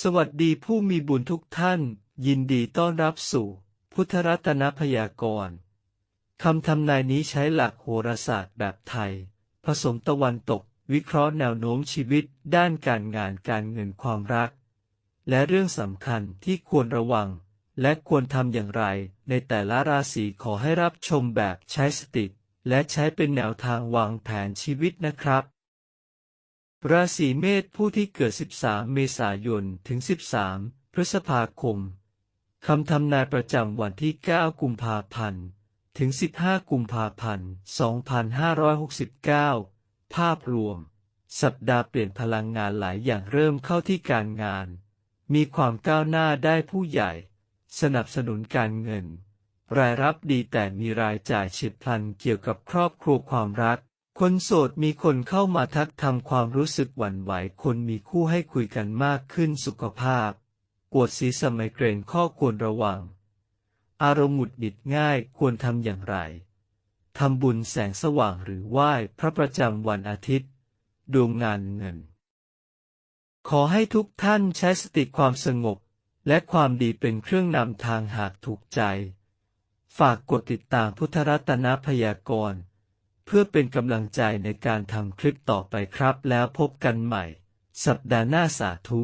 สวัสดีผู้มีบุญทุกท่าน ยินดีต้อนรับสู่ พุทธรัตนพยากรณ์คำทำนายนี้ใช้หลักโหราศาสตร์แบบไทย ผสมตะวันตก วิเคราะห์แนวโน้มชีวิต ด้านการงานการเงินความรัก และเรื่องสำคัญที่ควรระวัง และควรทำอย่างไร ในแต่ละราศีขอให้รับชมแบบใช้สติ และใช้เป็นแนวทางวางแผนชีวิตนะครับ ราศีเมษผู้ที่เกิด 13 เมษายน ถึง 13 พฤษภาคม คำทำนายประจำวันที่ 9 กุมภาพันธ์ ถึง 15 กุมภาพันธ์ 2569 ภาพรวม สัปดาห์เปลี่ยนพลังงานหลายอย่างเริ่มเข้าที่การงาน มีความก้าวหน้าได้ผู้ใหญ่ สนับสนุนการเงิน รายรับดีแต่มีรายจ่ายเฉียบพลันเกี่ยวกับครอบครัวความรัก คนโสดมีคนเข้ามาทักทำความรู้สึกหวั่นไหว คนมีคู่ให้คุยกันมากขึ้นสุขภาพ ปวดศีรษะไมเกรนข้อควรระวัง อารมณ์หงุดหงิดง่ายควรทำอย่างไร ทำบุญแสงสว่างหรือไหว้พระประจำวันอาทิตย์ ดวงงานเงิน ขอให้ทุกท่านใช้สติความสงบ และความดีเป็นเครื่องนำทางหากถูกใจ ฝากกดติดตามพุทธรัตนพยากรณ์ พื่อเป็นกำลังใจในการทำคลิปต่อไปครับแล้วพบกันใหม่ สัปดาห์หน้าสาธุ